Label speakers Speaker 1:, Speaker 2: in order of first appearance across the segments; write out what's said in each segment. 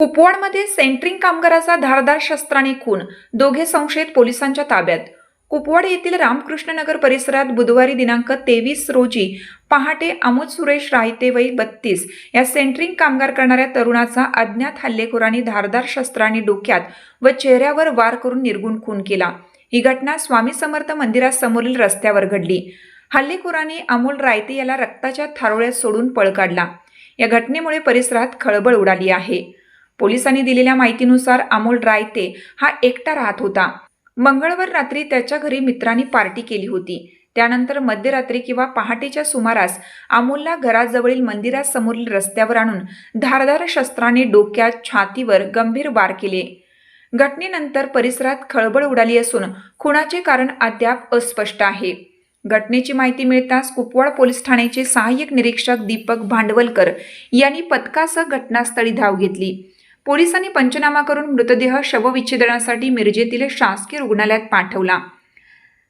Speaker 1: कुपवाडमध्ये centring कामगाराचा धारदार शस्त्राने खून दोघे संशयित पोलिसांच्या ताब्यात. कुपवाड येथील रामकृष्णनगर परिसरात बुधवारी दिनांक तेवीस रोजी पहाटे अमोद सुरेश राहिते वय बत्तीस या सेंट्रिंग कामगार करणाऱ्या तरुणाचा अज्ञात हल्लेखोरांनी धारदार शस्त्राने डोक्यात व चेहऱ्यावर वार करून निर्गुण खून केला. ही घटना स्वामी समर्थ मंदिरासमोरील रस्त्यावर घडली. हल्लेखोरांनी अमोल रायते याला रक्ताच्या थारोळ्यात सोडून पळ काढला. या घटनेमुळे परिसरात खळबळ उडाली आहे. पोलिसांनी दिलेल्या माहितीनुसार अमोल रायते हा एकटा राहत होता. मंगळवार रात्री त्याच्या घरी मित्रांनी पार्टी केली होती. त्यानंतर मध्यरात्री किंवा पहाटेच्या सुमारास अमोलला घराजवळील मंदिरासमोरील रस्त्यावर आणून धारदार शस्त्राने डोक्यात छातीवर गंभीर वार केले. घटनेनंतर परिसरात खळबळ उडाली असून खुणाचे कारण अद्याप अस्पष्ट आहे. घटनेची माहिती मिळताच कुपवाड पोलीस ठाण्याचे सहाय्यक निरीक्षक दीपक भांडवलकर यांनी पथकासह घटनास्थळी धाव घेतली. पोलिसांनी पंचनामा करून मृतदेह शवविच्छेदनासाठी मिरजेतील शासकीय रुग्णालयात पाठवला.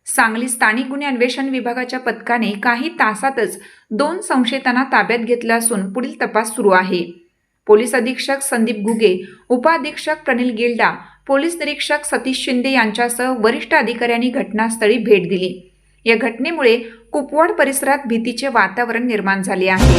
Speaker 1: सांगली स्थानिक गुन्हे अन्वेषण विभागाच्या पथकाने काही तासातच दोन संशयितांना ताब्यात घेतलं असून पुढील तपास सुरू आहे. पोलीस अधीक्षक संदीप घुगे उपअधीक्षक प्रनिल गिल्डा पोलीस निरीक्षक सतीश शिंदे यांच्यासह वरिष्ठ अधिकाऱ्यांनी घटनास्थळी भेट दिली. या घटनेमुळे कुपवाड परिसरात भीतीचे वातावरण निर्माण झाले आहे.